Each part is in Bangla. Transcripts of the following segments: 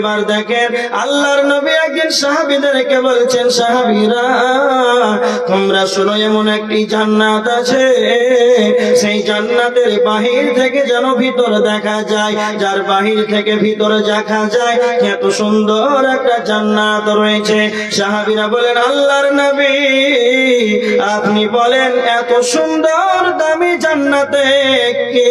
এবার দেখেন, আল্লাহর নবী একদিন সাহাবিদেরকে বলছেন, সাহাবিরা, তোমরা শোনো, এমন একটি জান্নাত আছে। সেই জান্নাতের বাহির থেকে যেন ভিতর দেখা যায়, যার বাহির থেকে ভিতর দেখা যায়, এত সুন্দর একটা জান্নাত রয়েছে। সাহাবিরা বলেন, আল্লাহর নবী, আপনি বলেন, এত সুন্দর দামি জান্নাতে কে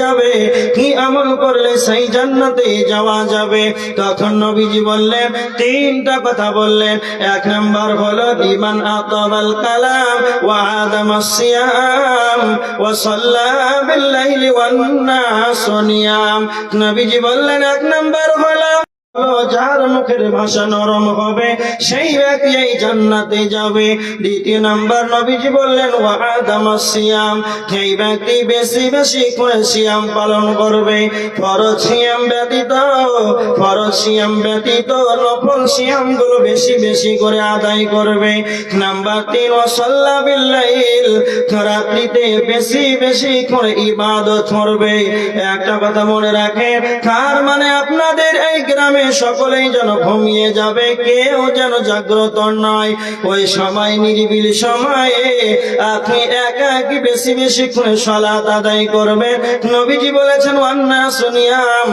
যাবে? কি আমল করলে সেই জান্নাতে যাওয়া যাবে? তখন নবীজি বললেন, তিনটা কথা বললেন। এক নম্বর হলো, বিমান আতবাল কালাম ওয়া আদম সিয়াম ওয়া সাল্লা বিল্লাইলি ওয়ান নাস নিয়াম। নবীজি বললেন, এক নম্বর হলো যার মুখের ভাষা নরম হবে, সেই ব্যক্তি এই জান্নাতে যাবে। দ্বিতীয় নাম্বার নবীজি বললেন ওয়াদাম সিয়াম সেই ব্যক্তি বেশি বেশি করে সিয়াম পালন করবে, ফরজ সিয়াম ব্যতীত, ফরজ সিয়াম ব্যতীত নফল সিয়ামগুলো বেশি বেশি করে আদায় করবে। নাম্বার তিন ওয়াসাল্লা বিল্লাইল রাত্রিতে বেশি বেশি করে ইবাদত করবে। একটা কথা মনে রাখেন, তার মানে আপনাদের এই গ্রামে সকলেই যেন ঘুমিয়ে যাবে, কেউ যেন জাগ্রত নয়। ওই সময়, নিরিবিলি সময়ে আপনি একাকি বেশি বেশি করে সলাত আদায় করবেন। নবীজি বলেছেন, ওয়ান্না শুনিয়াম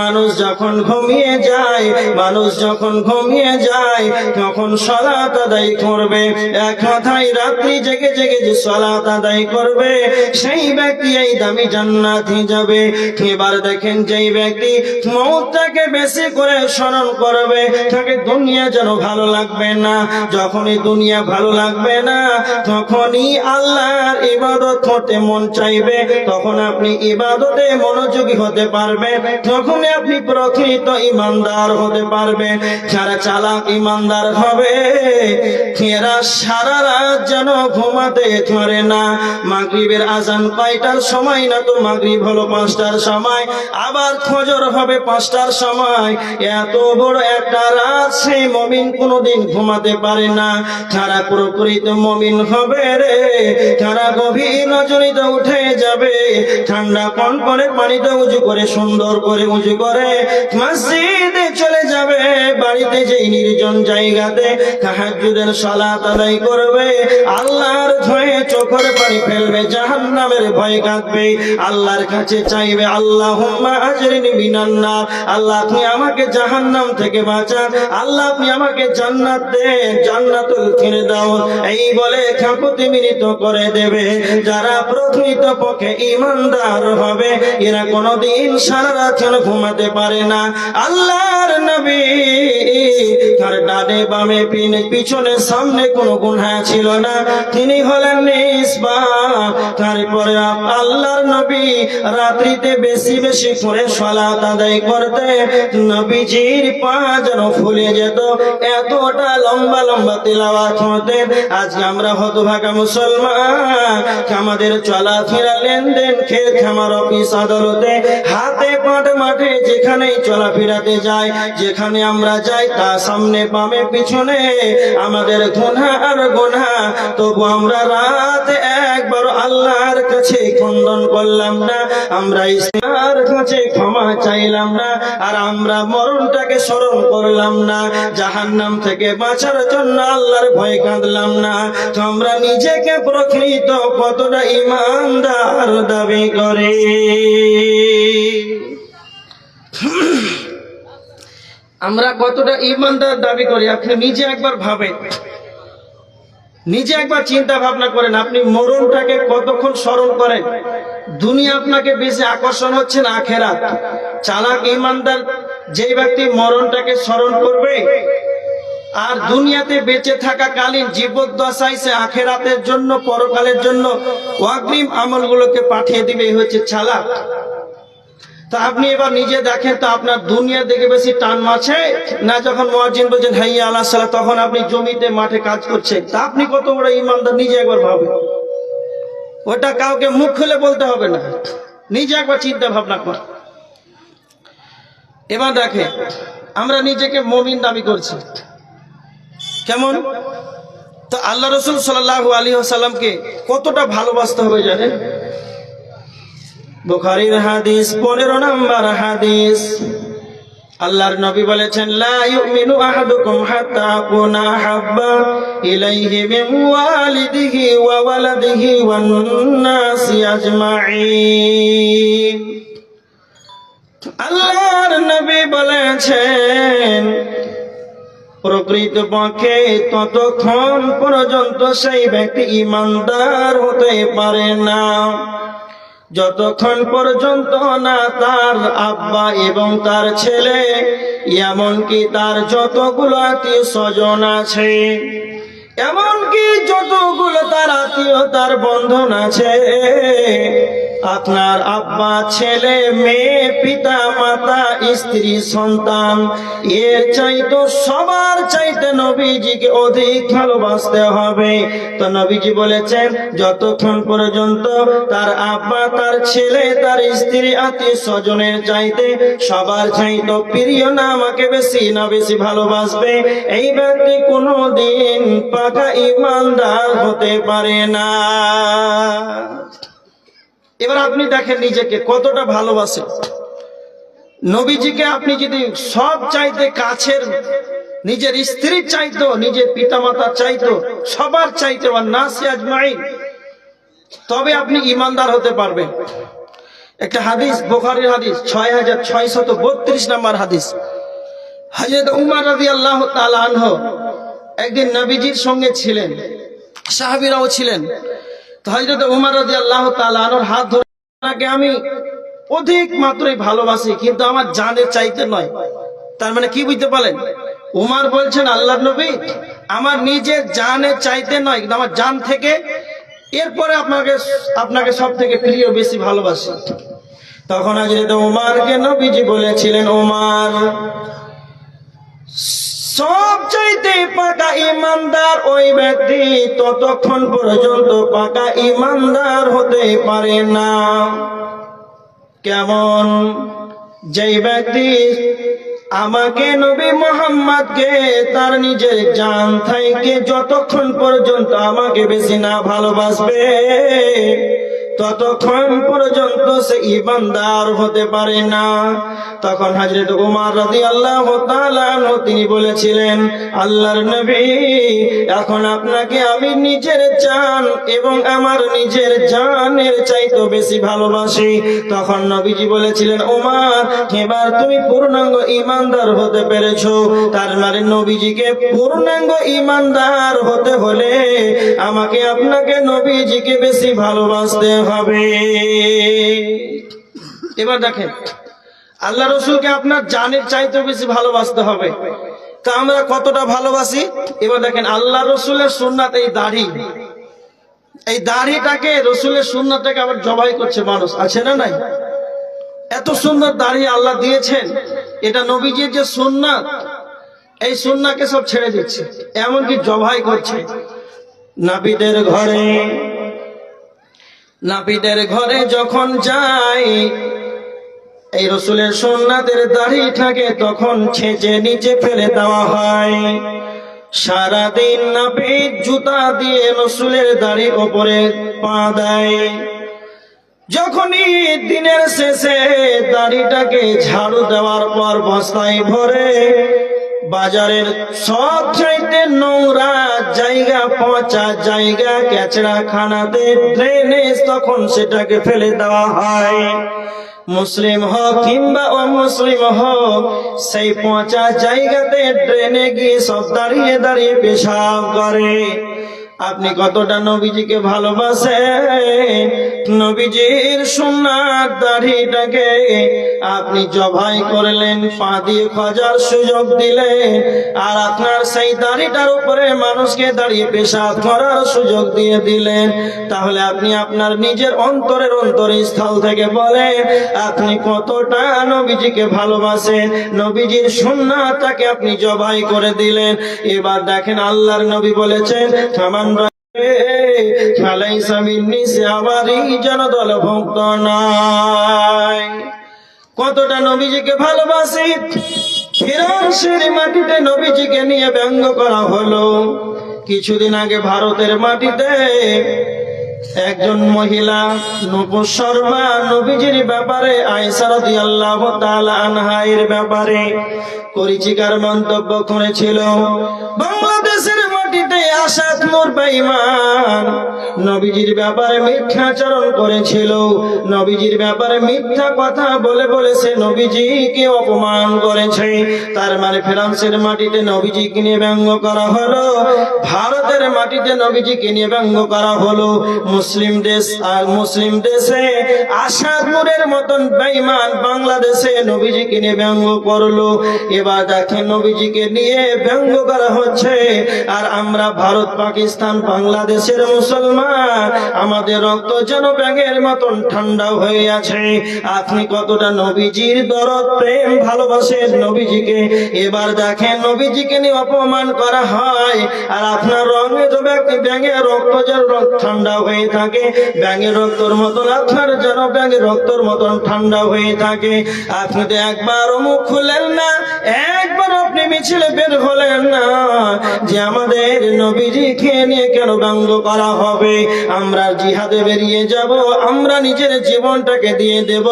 মানুষ যখন ঘুমিয়ে যায়, মানুষ যখন ঘুমিয়ে যায়, তখন সলাত আদায় করবে। এক কথায় রাত্রি জেগে জেগে যে সলাত আদায় করবে, সেই ব্যক্তি এই দামি জান্নাতে যাবে। এবার দেখেন, যেই ব্যক্তি মৌতটাকে বেশি করে স্মরণ করবে, তাকে দুনিয়া যেন ভালো লাগবে না। যখনই দুনিয়া ভালো লাগবে না, তখনই আল্লাহর ইবাদত করতে মন চাইবে। তখন আপনি ইবাদতে মনোযোগী হতে পারবেন। তখনই আপনি প্রকৃত ইমানদার হতে পারবেন। যারা চালাক ইমানদার হবে এরা সারা রাত যেন ঘুমাতে পারে না। মাগরিবের আজান কয়টার সময় না তো মাগরিব হলো পাঁচটার সময়? আবার খজর হবে পাঁচটার সময়। এত বড় একটা রাত সেই মমিন কোনোদিন ঘুমাতে পারে না। তারা প্রকৃত মমিন হবে রে। তারা গভীর নজরিতে উঠে যাবে। ঠান্ডা কন করে পানিতে উঁচু করে, সুন্দর করে উঁচু করে মসজিদে চলে যাবে। বাড়িতে যেই নির্জন জায়গাতে তাহাজ্জুদের সালাত আদায় করবে, আল্লাহর ভয়ে চোখের পানি ফেলবে, জাহান্নামের ভয় কাঁদবে। আল্লাহর কাছে চাইবে আল্লাহ আজরিনি মিনান্নার আল্লাহ, আপনি আমাকে জাহান্নাম থেকে বাঁচান। আল্লাহ, আপনি আমাকে জান্নাত দেন, জান্নাতুল দাও এই বলে খাপতি মিনিত করে দেবে। যারা প্রকৃত পক্ষে ইমানদার হবে, এরা কোনোদিন সারা রাত যেন ঘুমাতে পারে না। আল্লাহর নবী তার ডানে বামে পিছনে সামনে কোনো গুণা ছিল না। তিনি হলেন নিসবা তারপরে আল্লাহর নবী রাত্রিতে বেশি বেশি করে সলাত আদায় করতে নবীজির পা যেন ফুলে যেত। এতটা লম্বা লম্বা তিলাওয়াত হতেন। আজকে আমরা হতভাগা মুসলমান। আমাদের চলাফেরা লেনদেন খেত খামার, অফিস, আদালতে, হাতে পাট মাঠে যেখানেই চলাফেরাতে যাই, যেখানে আমরা যাই, তা সামনে বামে পিছনে আমাদের গুনহা আর গুনহা। তবু আমরা রাত একবার আল্লাহর কাছে খন্দন করলাম না। আমরা ইসলার কাছে ক্ষমা চাইলাম না, আর আমরা মরণটাকে স্মরণ করলাম না। জাহান্নাম থেকে বাঁচার জন্য আল্লাহর ভয় কাঁদলাম না। তো আমরা নিজেকে প্রকৃত কতটা ইমানদার দাবি করে। আমরা কতটা ইমানদার দাবি করি, আপনি নিজে একবার ভাবেন। নিজে একবার চিন্তা ভাবনা করেন, আপনি মরণটাকে কতক্ষণ স্মরণ করেন? দুনিয়া আপনাকে বেশি আকর্ষণ হচ্ছে না আখেরাত। চালাক ইমানদার যেই ব্যক্তি মরণটাকে স্মরণ করবে, আর দুনিয়াতে বেঁচে থাকা কালীন জীবদ্দশায় সে আখেরাতের জন্য, পরকালের জন্য অগ্রিম আমলগুলোকে পাঠিয়ে দিবে, এই হচ্ছে চালাক। তা আপনি এবার নিজে দেখেন, তো আপনার দুনিয়া দেখে বেশি টান মারছে? না যখন মহাজিন বলছেন, হাইয়া আল্লাহ তখন আপনি জমিতে, মাঠে কাজ করছেন। তা আপনি কত বড় ইমানদার, নিজে একবার ভাবেন। ওটা কাউকে মুখ খুলে বলতে হবে না। নিজে একবার চিন্তা ভাবনা কর। এবার দেখে, আমরা নিজেকে মমিন দাবি করছি। কেমন? তো আল্লাহ রসুল সাল্লাহ আলী সাল্লামকে কতটা ভালোবাসতে হবে জানেন? বুখারির হাদিস, পনেরো নাম্বার হাদিস। আল্লাহর নবী বলেছেন, লা ইউমিনু আহাদুকুম হাত্তা আকুনা হাব্বা ইলাইহি মিন ওয়ালিদিহি ওয়া ওয়ালাদিহি ওয়ান নাসি আজমাইন আল্লাহর নবী বলেছেন প্রকৃত পক্ষে ততক্ষণ পর্যন্ত সেই ব্যক্তি ইমানদার হতে পারে না। যতক্ষণ পর্যন্ত না তার আব্বা এবং তার ছেলে, এমনকি তার যতগুলো আত্মীয় স্বজন আছে, এমনকি যতগুলো তার আত্মীয়, তার বন্ধন আছে আপনার আব্বা, ছেলে, মেয়ে, পিতা, মাতা, স্ত্রী, সন্তান। এর চাইতো সবার চাইতে নবীজিকে অধিক ভালোবাসতে হবে। তো নবীজি বলেছেন, যতক্ষণ পর্যন্ত তার আব্বা, তার ছেলে, তার স্ত্রী, আত্মীয় স্বজনের চাইতে সবার চাইতো প্রিয় না, আমাকে বেশি না বেশি ভালোবাসবে, এই ব্যক্তি কোনো দিন পাকা ইমানদার হতে পারে না। এবার আপনি দেখেন নিজেকে কতটা ভালোবাসেন নবীজিকে আপনি যদি সব চাইতে কাছের, নিজের স্ত্রীর চাইতো, নিজের পিতামাতা চাইতো, সবার চাইতে তবে আপনি ইমানদার হতে পারবেন। একটা হাদিস, বোখারির হাদিস ছয় হাজার ছয় শত বত্রিশ নাম্বার হাদিস। হাজরত উমার রাজি আল্লাহ একদিন নবীজির সঙ্গে ছিলেন, সাহাবিরাও ছিলেন। আল্লাহ হাত আমি অধিক মাত্রই ভালোবাসি, কিন্তু আমার জানের চাইতে নয়। তার মানে কি বুঝতে পারলেন? উমার বলছেন আল্লাহ নবী, আমার নিজের জানের চাইতে নয়, কিন্তু আমার জান থেকে এরপরে আপনাকে আপনাকে সব থেকে প্রিয়, বেশি ভালোবাসি। তখন হজরত উমারকে নবীজি বলেছিলেন, উমার সব চাইতে পাকা ইমানদার ওই ব্যক্তি ততক্ষণ পর্যন্ত পাকা ইমানদার হতে পারে না। কেমন? যেই ব্যক্তি আমাকে নবী মোহাম্মদকে তার নিজের জান থাইকে যতক্ষণ পর্যন্ত আমাকে বেশি না ভালোবাসবে ততক্ষণ পর্যন্ত সে ইমানদার হতে পারে না। তখন হাজরত উমার রাজি আল্লাহ তিনি বলেছিলেন, আল্লাহর নবী, এখন আপনাকে আমি নিজের চান এবং আমার নিজের জানের চাইতো বেশি ভালোবাসি। তখন নবীজি বলেছিলেন, উমার, এবার তুমি পূর্ণাঙ্গ ইমানদার হতে পেরেছ। তার মানে নবীজিকে পূর্ণাঙ্গ ইমানদার হতে হলে আমাকে আপনাকে নবীজিকে বেশি ভালোবাসতে হবে এবার দেখেন, আল্লাহ রসুলকে আপনার জানের চাইতে বেশি ভালোবাসতে হবে। তা আমরা কতটা ভালোবাসি? এবার দেখেন, আল্লাহ রসুলের সুন্নাত এই দাড়ি। এই দাড়িটাকে রসুলের সুন্নাতটাকে আবার জবাই করছে মানুষ। আছে না নাই? এত সুন্দর দাড়ি আল্লাহ দিয়েছেন, এটা নবীজির যে সুন্নাত, এই সুন্নাকে সব ছেড়ে দিচ্ছে, এমনকি জবাই করছে। নাবিদের ঘরে নাপিতের ঘরে যখন যাই, এই রসুলের সোননাথের দাড়ি থাকে তখন ছেঁচে নিচে ফেলে দেওয়া হয়। সারাদিন নাপিত জুতা দিয়ে রসুলের দাড়ি ওপরে পা দেয়। যখনই দিনের শেষে দাড়িটাকে ঝাড়ু দেওয়ার পর বস্তায় ভরে বাজারের সব চাইতে নোংরা জায়গা, পচা জায়গা ক্যাচড়া খানাতে ড্রেনেজ তখন সেটাকে ফেলে দেওয়া হয়। মুসলিম হোক কিংবা অমুসলিম হোক, সেই পচা জায়গাতে ট্রেনে গিয়ে সব দাঁড়িয়ে দাঁড়িয়ে পেশাব করে। আপনি কতটা নবীজিকে ভালোবাসেন? নবীজির সোনার দাড়িটাকে আপনি জবাই করলেন, পা দিয়ে খোঁজার সুযোগ দিলেন, আর আপনার সেই দাড়িটার উপরে মানুষকে দাঁড়িয়ে পেশাব করার সুযোগ দিয়ে দিলেন। তাহলে আপনি আপনার নিজের অন্তরের অন্তর স্থল থেকে বলেন, আপনি কতটা নবীজিকে ভালোবাসেন? নবীজির সুন্নাটাকে আপনি জবাই করে দিলেন। এবার দেখেন আল্লাহর নবী বলেছেন কতটা নবীজিকে ভালোবাসি? ফিরান্সের মাটিতে নবীজিকে নিয়ে ব্যঙ্গ করা হলো। কিছুদিন আগে ভারতের মাটিতে একজন মহিলা, নূপুর শর্মা, নবীজির ব্যাপারে আয়সারদি আল্লাহ আনহাইয়ের ব্যাপারে পরিচিকার মন্তব্য করেছিল। বাংলাদেশের মাটিতে আসাত মোর বেঈমান। নবীজির ব্যাপারে মিথ্যাচরণ করেছিল। নবীজির ব্যাপারে মিথ্যা কথা বলে বলে সে নবীজিকে অপমান করেছে। তার মানে ফ্রান্সের মাটিতে নবীজিকে নিয়ে ব্যঙ্গ করা হলো, ভারতের মাটিতে নবীজিকে নিয়ে ব্যঙ্গ করা হলো। মুসলিম দেশ আর মুসলিম দেশে আসাদ মুরের মতন বেঈমান বাংলাদেশে নবীজিকে নিয়ে ব্যঙ্গ করল। এবার দেখেন নবীজিকে নিয়ে ব্যঙ্গ করা হচ্ছে। আর আমরা ভারত, পাকিস্তান, বাংলাদেশের মুসলমান আমাদের রক্ত যেন ব্যাঙের মতন ঠান্ডা হয়ে আছে। আপনি কতটা নবীজির দরদ, প্রেম ভালোবাসেন নবীজিকে? এবার দেখেন নবীজিকে নিয়ে অপমান করা হয়। আর আপনার রঙে তো ব্যাঙের রক্ত যেন ঠান্ডা হয়ে থাকে। ব্যাঙের রক্তর মতন, আপনার যেন ব্যাঙের রক্তর মতন ঠান্ডা হয়ে থাকে। আপনি তো একবারও মুখ খুলেন না একবার আপনি মিছিলে বের হলেন না। যে আমাদের নবীজিকে নিয়ে কেন ব্যঙ্গ করা হবে? আমরা জিহাদে বেরিয়ে যাব, আমরা নিজের জীবনটাকে দিয়ে দেব।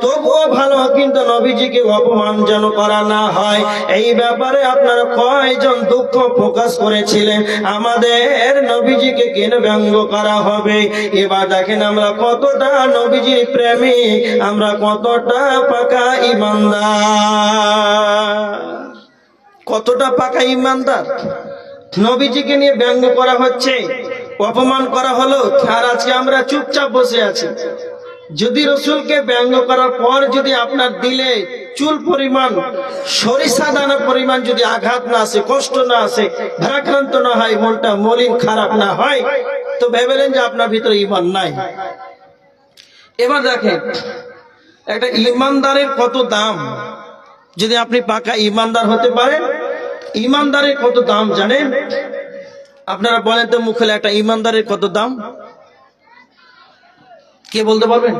তবুও ভালো, কিন্তু নবীজিকে অপমান যেন করা না হয়। এই ব্যাপারে আপনারা কয়জন দুঃখ প্রকাশ করেছিলেন? আমাদের নবীজিকে কেন ব্যঙ্গ করা হবে? এবার দেখেন আমরা কতটা নবীজির প্রেমী আমরা কতটা পাকা ইমানদার। কতটা পাকা ইমানদার? নবীজিকে নিয়ে ব্যঙ্গ করা হচ্ছে। অপমান করা হলো আর আজকে আমরা চুপচাপ বসে আছি। যদি রসুলকে ব্যঙ্গ করার পর যদি আপনার দিলে চুল পরিমাণ, সরিষা দানা পরিমাণ যদি আঘাত না আসে, কষ্ট না আসে, ভারাক্রান্ত না হয়, মনটা মলিন, খারাপ না হয়, তো ভেবেলেন যে আপনার ভিতরে ইমান নাই। এবার দেখেন, একটা ইমানদারের কত দাম। যদি আপনি পাকা ইমানদার হতে পারেন ইমানদারের কত দাম জানেন? আপনারা বলেন তো মুখে একটা ইমানদারের কত দাম? কে বলতে পারবেন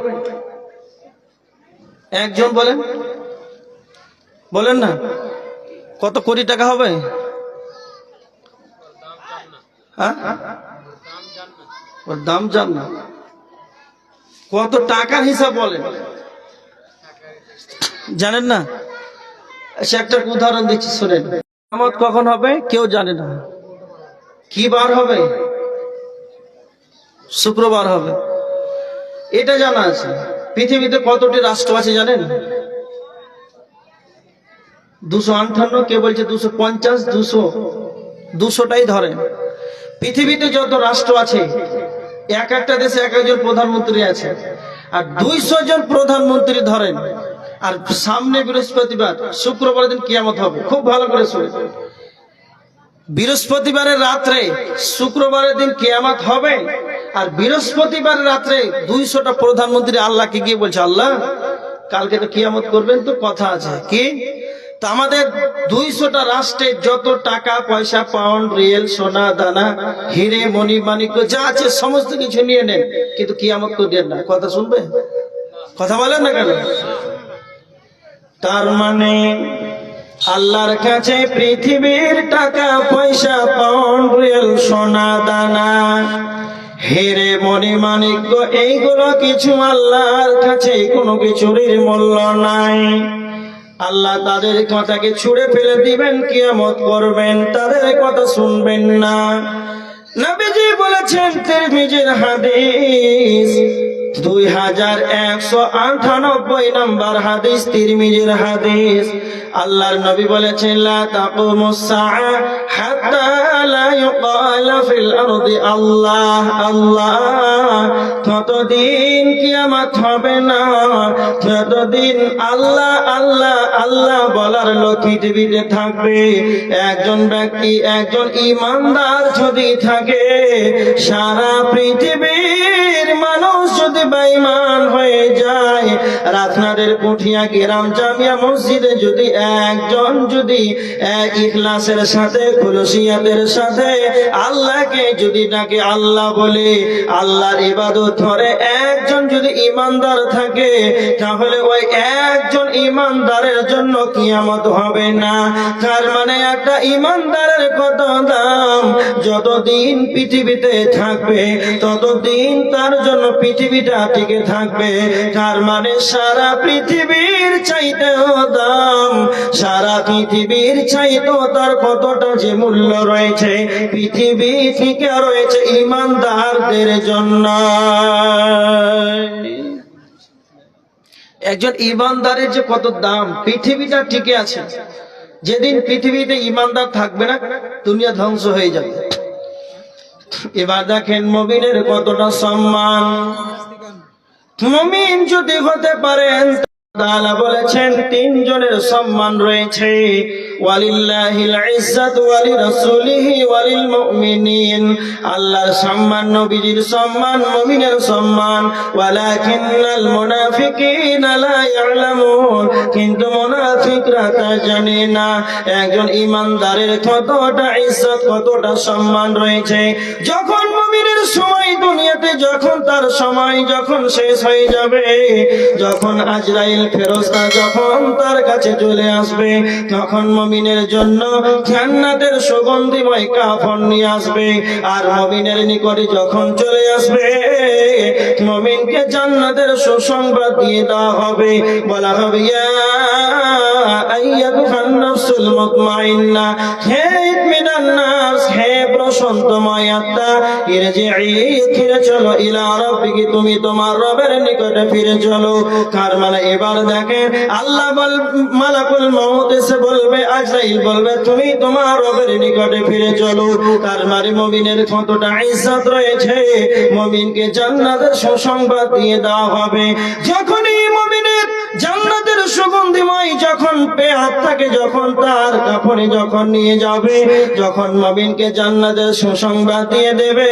একজন বলেন। বলেন না। কত কোটি টাকা হবে? হ্যাঁ? ওর দাম জান না। কত টাকার হিসাব বলেন? জানেন না? সে একটা উদাহরণ দিচ্ছি, শোনেন। কখন হবে? কেউ জানে না। কি বার হবে? শুক্রবার হবে। এটা জানা আছে। পৃথিবীতে কতটি রাষ্ট্র আছে জানেন? দুশো আটান্ন কে বলছে দুশো পঞ্চাশ, দুশো, দুশোটাই ধরেন পৃথিবীতে যত রাষ্ট্র আছে, এক একটা দেশে এক একজন প্রধানমন্ত্রী আছে। আর দুইশো জন প্রধানমন্ত্রী ধরেন। আর সামনে বৃহস্পতিবার শুক্রবার দিন কিয়ামত হবে। খুব ভালো করে শুনে। বৃহস্পতিবারের রাত্রে শুক্রবারের দিন কেয়ামত হবে আর বৃহস্পতিবারের রাত্রে দুইশোটা প্রধানমন্ত্রী আল্লাহকে গিয়ে বলছে, আল্লাহ, কালকে তো কিয়ামত করবেন তো কথা আছে। কি? তা আমাদের দুইশোটা রাষ্ট্রে যত টাকা, পয়সা, পাউন্ড, রিয়েল, সোনা, দানা, হিরে, মণি মানিক্য যা আছে সমস্ত কিছু নিয়ে নেন, কিন্তু কিয়ামত দেন না। কথা শুনবে কথা বলেন না কেন? তার মানে আল্লাহর কাছে পৃথিবীর টাকা, পয়সা, পাউন্ড, রিয়েল, সোনা, দানা। হেরে মণি মানিক্য, এইগুলো কিছু আল্লাহর কাছে, কোনো কিছুরই মূল্য নাই। আল্লাহ তাদের কথাকে ছুড়ে ফেলে দিবেন, কিয়ামত করবেন, তাদের কথা শুনবেন না। নবীজি বলেছেন, তিরমিজির হাদিস দুই হাজার একশো আটানব্বই নম্বর হাদিস, তিরমিজির হাদিস। আল্লাহর নবী বলেছেন আল্লাহ আল্লাহ ততদিন কিয়ামত হবে না ততদিন আল্লাহ আল্লাহ আল্লাহ বলার লোক পৃথিবীতে থাকবে, একজন ব্যক্তি, একজন ইমানদার যদি থাকে, সারা যদি বেঈমান হয়ে যায়। আর আপনাদের পুঠিয়া জামিয়া মসজিদে যদি একজন যদি ইখলাসের সাথে সাথে, আল্লাহকে যদি ডাকে আল্লাহ বলে, আল্লাহর ইবাদত একজন যদি ইমানদার থাকে, তাহলে ওই একজন ইমানদারের জন্য কিয়ামত হবে না। তার মানে একটা ইমানদারের কত দাম? যতদিন পৃথিবীতে থাকবে, ততদিন তার জন্য পৃথিবীটা টিকে থাকবে তার মানে সারা পৃথিবীর চাইতেও দাম, সারা পৃথিবীর চাইতেও তার কতটা যে মূল্য রয়েছে, পৃথিবী থেকে রয়েছে ইমানদারদের জন্য। একজন ইমানদারের যে কত দাম, পৃথিবীটা টিকে আছে। যেদিন পৃথিবীতে ইমানদার থাকবে না, দুনিয়া ধ্বংস হয়ে যাবে। এবার দেখেন মবিনের কতটা সম্মান। মমিন যদি হতে পারেন তাআলা বলেছেন তিনজনের সম্মান রয়েছে। ওয়ালিল্লাহিল ইজ্জাতু রাসূলিহি ওয়ালিল মুমিনিন। আল্লাহর সম্মান, নবীজির সম্মান, মুমিনের সম্মান। মুনাফিকিনা লা ইয়ালামুন। কিন্তু মুনাফিকরা তা জানে না। একজন ইমানদারের কতটা ইজ্জত, কতটা সম্মান রয়েছে। যখন মুমিনের সময় দুনিয়াতে যখন তার সময় যখন শেষ হয়ে যাবে, যখন আজরাইল ফেরস্তা যখন তার কাছে চলে আসবে, তখন মমিনের জন্য জান্নাতের সুগন্ধিময় কাফন নিয়ে আসবে, আর মমিনের নিকটে যখন চলে আসবে, মমিনকে জান্নাতের সুসংবাদ দিয়ে দেওয়া হবে। বলা হবে, ইয়া আইয়াতুহান নাফসুল মুতমাইন্না, হে ইতমিনান নাস, হে ফিরে চলো ইলা তুমি তোমার রবের নিকটে ফিরে চলো। কার মানে? এবার দেখেন, আল্লাহ বল, মালাকুল মউত এসে বলবে, আজরাইল বলবে, তুমি তোমার রবের নিকটে ফিরে চলো। তার মানে মুমিনের কতটা ইজ্জত রয়েছে? মুমিনকে জান্নাতের সুসংবাদ দিয়ে দেওয়া হবে। যখনই মুমিনের জান্নাতের সুগন্ধিময় যখন পেয়ার থাকে, যখন তার কাপড়ে যখন নিয়ে যাবে, যখন মমিনকে জান্নাতের সুসংবাদ দিয়ে দেবে,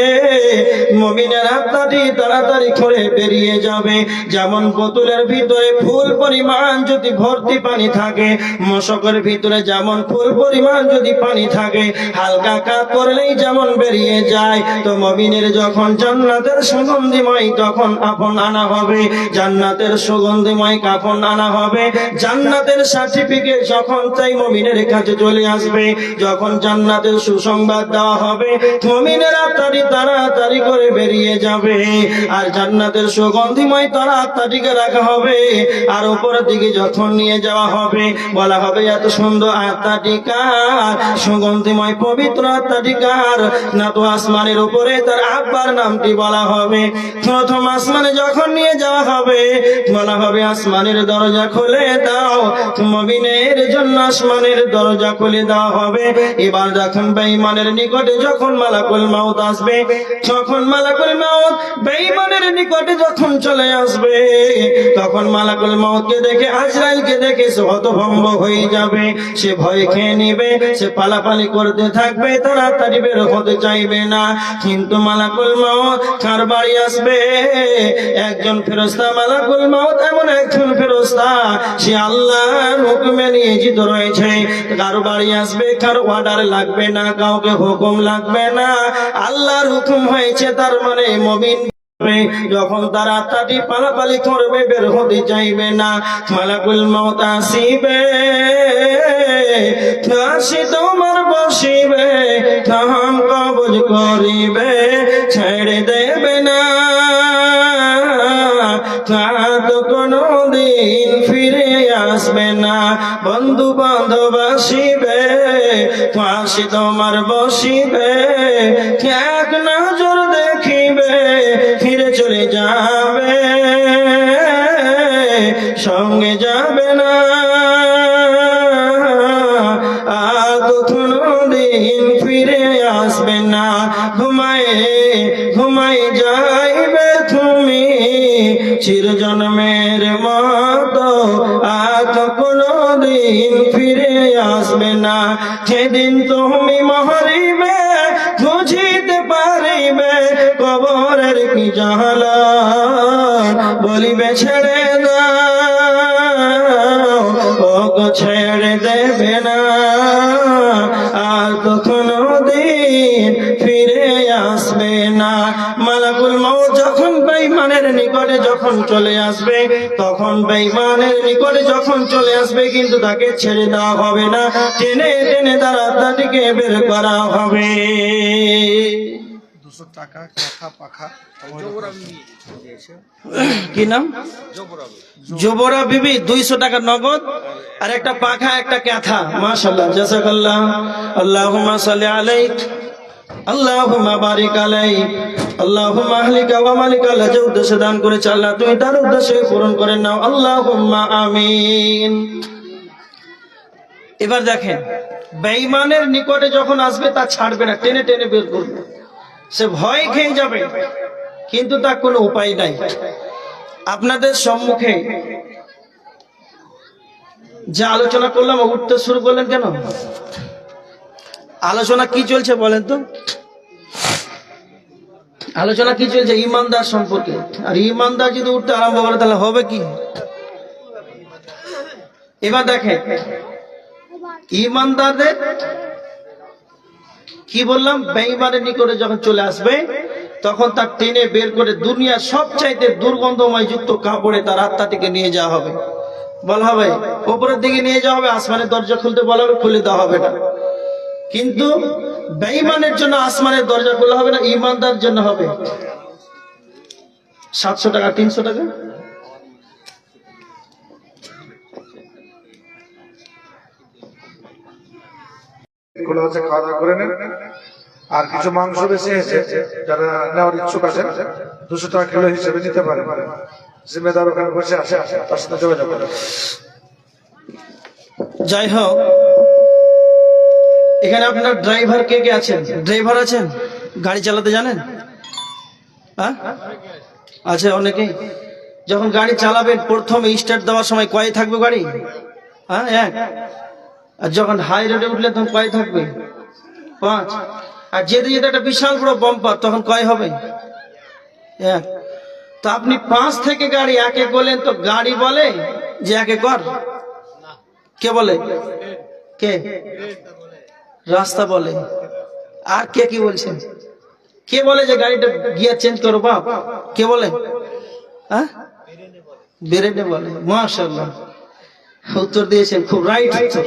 মমিনের আত্মাটি তাড়াতাড়ি করে বেরিয়ে যাবে। যেমন বোতলের ভিতরে ফুল পরিমাণ যদি ভর্তি পানি থাকে, মশকের ভিতরে যেমন ফুল পরিমাণ যদি পানি থাকে, হালকা কাজ করলেই যেমন বেরিয়ে যায়। তো মবিনের যখন জান্নাতের সুগন্ধিময় তখন আপন আনা হবে। জান্নাতের সুগন্ধিময় কাফন আনা হবে, জান্নাতের সার্টিফিকেট যখন তাই মমিনের কাছে চলে আসবে, যখন জান্নাতের সুসংবাদ দেওয়া হবে, মমিনের আত্মাটি তাড়াতাড়ি করে বেরিয়ে যাবে, আর জান্নাতের সুগন্ধিময় তারা আত্মাটিকে রাখা হবে, আর উপরের দিকে যখন নিয়ে যাওয়া হবে, বলা হবে, এত সুন্দর আত্মাটিকার সুগন্ধিময় পবিত্র আত্মাটিকার না তো আসমানের উপরে তার আব্বার নামটি বলা হবে। প্রথম আসমানে যখন নিয়ে যাওয়া হবে, বলা হবে, আসমানের দরজা খুলে দাও। মবিনের জন্য আসমানের দরজা খুলে দেওয়া হবে। এবার যখন বেঈমানের নিকটে যখন মালাকুল মাউত আসবে, যখন মালাকুল মাউত বেঈমানের নিকটে যখন চলে আসবে, তখন মালাকুল মাউতকে দেখে, আজরাইলকে দেখে সে হতভম্ব হয়ে যাবে। সে ভয় খেয়ে নিবে, সে পালাপালি করতে থাকবে, তাড়াতাড়ি বের হতে চাইবে না। কিন্তু মালাকুল মাউত কার বাড়ি আসবে। একজন ফেরস্তা মালাকুল মাউত, এমন একজন ফেরস্তা সে আল্লাহর হুকুমে নিয়োজিত রয়েছে। কারও বাড়ি আসবে, কারও অর্ডার লাগবে না, কাউকে হুকুম লাগবে না। আল্লাহর হুকুম হয়েছে, তার মানে মমিন যখন তার আত্মাটি পালাপালি করবে, বের হতে চাইবে না। মালাকুল মত আসিবে আসি তোমার বসিবে তখন কবজ করিবে। ফাঁসি তোমার বসিবে এক নজর দেখিবে ফিরে চলে যাবে। সঙ্গে কবরের কি বলিবে, ছেড়ে দাও ও ছেড়ে দেবে না। আর কখনো দিন ফিরে আসবে না। মালাকুল মৌত যখন বেঈমানের নিকটে যখন চলে আসবে, তখন বেঈমানের নিকটে যখন চলে আসবে, কিন্তু তাকে ছেড়ে দেওয়া হবে না। টেনে টেনে তার আত্মাটিকে বের করা হবে। দুশো টাকা কাঁথা পাখা। কি নাম? জোবরা বিবি। দুইশো টাকা নগদ আর একটা পাখা একটা ক্যাথা। মাশাল্লাহ জাসাকাল্লাহ আল্লাহুম্মা সাল্লি আলাইক আল্লাহুম্মা বারিক আলাইক আল্লাহুম্মা আহলিকা ওয়া মালিকা উদ্দেশ্যে দান করেছে আল্লাহ। তুমি তার উদ্দেশ্যে পূরণ করে নাও। আল্লাহুম্মা আমিন। এবার দেখেন বেঈমানের নিকটে যখন আসবে তা ছাড়বে না। টেনে টেনে বের করবে। সে ভয় খেয়ে যাবে। কিন্তু তার কোনো উপায় নাই। আপনাদের সম্মুখে যে আলোচনা করলাম উঠতে শুরু করলেন কেন? আলোচনা কি চলছে বলেন তো? আলোচনা কি চলছে ইমানদার সম্পর্কে? আর ইমানদার যদি উঠতে আরম্ভ করে, তাহলে হবে কি? এবার দেখেন, ইমানদারদের কি বললাম? বেঈমানের নিকটে যখন চলে আসবে, তখন তার টেনে বের করে দুনিয়ার সবচাইতে দুর্গন্ধময় যুক্ত কাপড়ে তার আত্মাটিকে নিয়ে যাওয়া হবে। বলা হবে, ওপরের দিকে নিয়ে যাওয়া হবে, আসমানের দরজা খুলতে বলা হবে, খুলে দেওয়া হবে না। কিন্তু বেঈমানের জন্য আসমানের দরজা খোলা হবে না ইমানদার জন্য হবে। সাতশো টাকা, তিনশো টাকা? এগুলো হচ্ছে খাওয়া দাওয়া করে নেন। আর কিছু মাংস বেশি এসে যারা নেওয়ার ইচ্ছুক আছে দুশো টাকা কিলো হিসেবে নিতে পারে জিম্মেদার ওখানে বসে আসে, তার সাথে যোগাযোগ করে। যাই হোক, এখানে আপনার ড্রাইভার কে কে আছেন? ড্রাইভার আছেন? গাড়ি চালাতে জানেন? আছে অনেকেই। যখন গাড়ি চালাবেন, প্রথমে স্টার্ট দেওয়ার সময় কয়ে থাকবে গাড়ি? হ্যাঁ এক। আর যখন হাই রোডে উঠলে তখন কয় থাকবে? পাঁচ। আর যেতে যেতে একটা বিশাল বড় বম্পার তখন কয় হবে? এক। তো আপনি পাঁচ থেকে গাড়ি একে করলেন তো গাড়ি বলে যে একে কর। কে বলে? কে? রাস্তা বলে। আর কে কি বলছেন কে বলে যে গাড়িটা গিয়ার চেঞ্জ করো বাপ? কে বলে? হ্যাঁ? বেরেনে বলে। মাশাল্লাহ উত্তর দিয়েছেন, খুব রাইট উত্তর।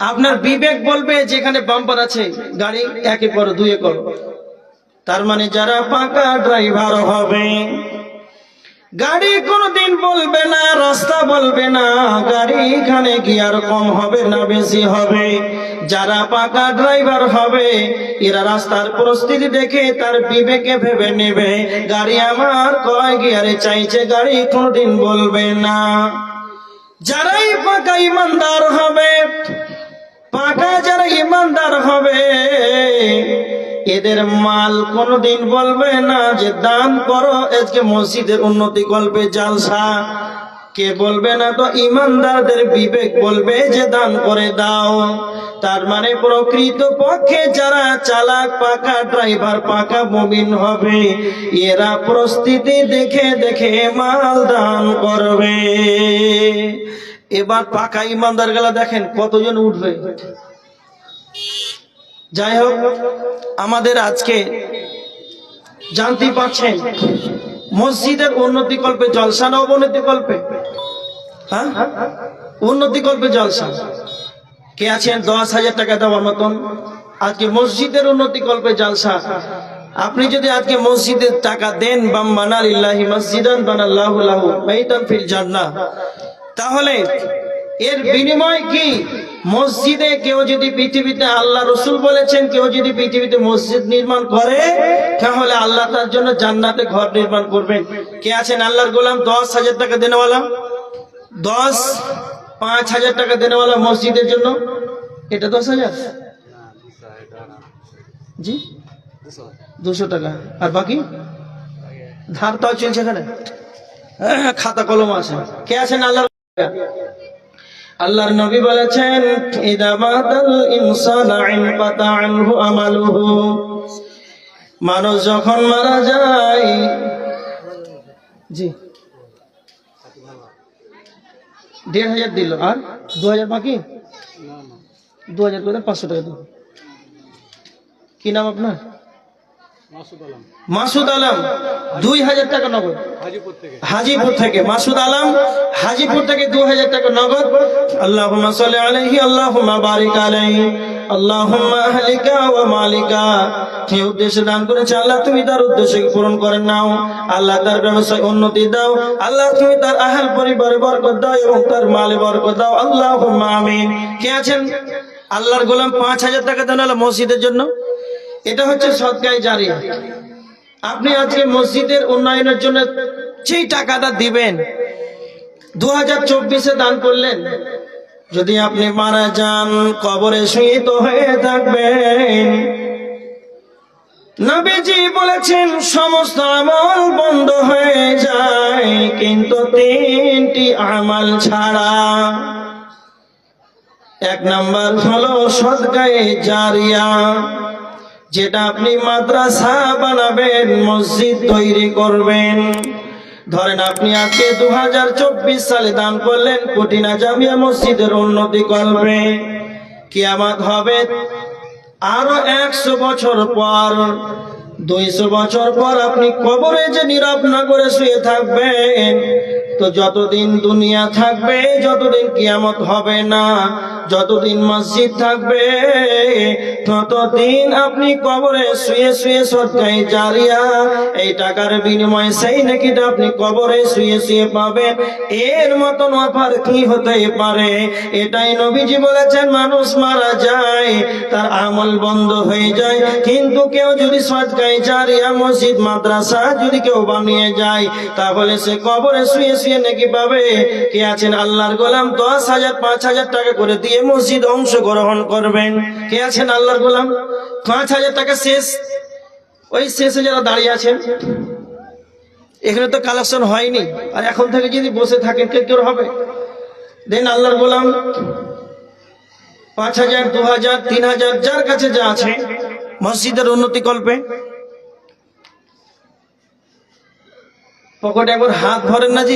আপনার বিবেক বলবে যেখানে বাম্পার আছে, গাড়ি একে করো দুয়ে করো তার মানে যারা পাকা ড্রাইভার হবে, গাড়ি কোনদিন বলবে না, রাস্তা বলবে না, গাড়ি এখানে গিয়ার কম হবে না, বেশি হবে। যারা পাকা ড্রাইভার হবে, এরা রাস্তার পরিস্থিতি দেখে তার বিবেকে ভেবে নেবে, গাড়ি আমার কয় গিয়ারে চাইছে, গাড়ি কোনদিন বলবে না। যারাই পাকা ইমানদার এদের মাল কোনদিন বলবে না যে দান করো। আজকে মসজিদের উন্নতি কল্পে জালসা। কে বলবে না তো ইমানদারদের বিবেক বলবে যে দান করে দাও। তার মানে প্রকৃত পক্ষে যারা চালাক, পাকা ড্রাইভার, পাকা মমিন হবে, এরা প্রস্তুতি দেখে দেখে মাল দান করবে। এবার পাকা ইমানদার গেলা দেখেন কতজন উঠবে। যাই হোক আমাদের আজকে জানতে পারছেন, মসজিদের উন্নতি কল্পে জলসা না অবনতি কল্পে? হ্যাঁ? উন্নতি কল্পে জলসা। কে আছেন? দশ হাজার টাকা দেওয়ার মতন। আজকে মসজিদের উন্নতি কল্পে জলসা। আপনি যদি আজকে মসজিদের টাকা দেন বাম বানালিল্লাহি মসজিদান বানাল্লাহু লাহু বাইতান ফিল জান্নাহ, তাহলে এর বিনিময় কি? মসজিদে কেউ যদি পৃথিবীতে আল্লাহ রসুল বলেছেন কেউ যদি পৃথিবীতে মসজিদ নির্মাণ করে তাহলে আল্লাহ তার জন্য জান্নাতে ঘর নির্মাণ করবেন। কে আছেন আল্লাহর গোলাম? দশ হাজার টাকা দেনেওয়ালা। দশ পাঁচ হাজার টাকা দেনেওয়ালা মসজিদের জন্য। এটা দশ হাজার? জি? দুশো টাকা। আর বাকি? ধার তাও চলছে এখানে। হ্যাঁ, খাতা কলম আছে। কে আছেন আল্লাহর আল্লাহর নবী বলেছেন ইদামাতাল ইনসান আইন পাতা আনহু আমালুহু। মানুষ যখন মারা যায়, জি। দেড় হাজার দিল, আর? দু হাজার বাকি? দু হাজার পাঁচশো টাকা দেবো কি নাম আপনার? মাসুদ আলম। দুই হাজার টাকা নগদ। হাজিপুর থেকে। মাসুদ আলম হাজিপুর থেকে দু হাজার টাকা নগদ। আল্লাহ আলাইহি আল্লাহ বারিক আলাইহি আল্লাহুম্মা মালিকা। যে উদ্দেশ্যে দান করেছে আল্লাহ তুমি তার উদ্দেশ্যকে পূরণ করে নাও। আল্লাহ তার ব্যবসায় উন্নতি দাও। আল্লাহ তুমি তার আহাল পরিবারে বরকত দাও এবং তার মালে বরকত দাও। আমিন। কে আছেন? আল্লাহর গোলাম পাঁচ হাজার টাকা দেন আল্লাহ মসজিদের জন্য। এটা হচ্ছে সৎকায় জারি। আপনি আজকে মসজিদের উন্নয়নের জন্য যেই টাকাটা দিবেন দু হাজার চব্বিশে দান করলেন, যদি আপনি মারা যান, কবরে শুইত হয়ে থাকবেন। নবীজি বলেছেন, সমস্ত আমল বন্ধ হয়ে যায়, কিন্তু তিনটি আমল ছাড়া। এক নাম্বার হলো সদকায়ে জারিয়া। যেটা আপনি মাদ্রাসা বানাবেন, মসজিদ তৈরি করবেন। ধরেন আপনি আজকে দু হাজার চব্বিশ সালে দান করলেন কঠিনা জামিয়া মসজিদের উন্নতি করবে। কিয়ামাত হবে আরও একশো বছর পর। দুইশো বছর পর আপনি কবরে যে নীরব না করে শুয়ে থাকবেন, তো যতদিন দুনিয়া থাকবে, যতদিন কিয়ামত হবে না যতদিন মসজিদ থাকবে, ততদিন আপনি কবরে শুয়ে শুয়ে সৎকাই জারিয়া এই টাকার বিনিময়ে সেই নাকিটা আপনি কবরে শুয়ে শুয়ে পাবেন। এর মতন অফার কি হতে পারে? এটাই নবীজি বলেছেন, মানুষ মারা যায়, তার আমল বন্ধ হয়ে যায়। কিন্তু কেউ যদি সৎকাই জারিয়া মসজিদ, মাদ্রাসা যদি কেউ বানিয়ে যায়, তাহলে সে কবরে শুয়ে শুয়ে নাকি পাবে। কে আছেন আল্লাহর গোলাম? দশ হাজার, পাঁচ হাজার টাকা করে দিয়ে মসজিদ অংশগ্রহণ করবেন। কে আছেন আল্লাহর গোলাম? পাঁচ হাজার টাকা শেষ। ওই শেষে যারা দাঁড়িয়ে আছেন, এখানে তো কালেকশন হয়নি। আর এখন থেকে যদি বসে থাকেন, কে কেউ হবে? দেন আল্লাহর গোলাম। পাঁচ হাজার, দু হাজার, তিন হাজার, যার কাছে যা আছে, মসজিদের উন্নতি কল্পে। পকেটে একবার হাত ভরেন না যে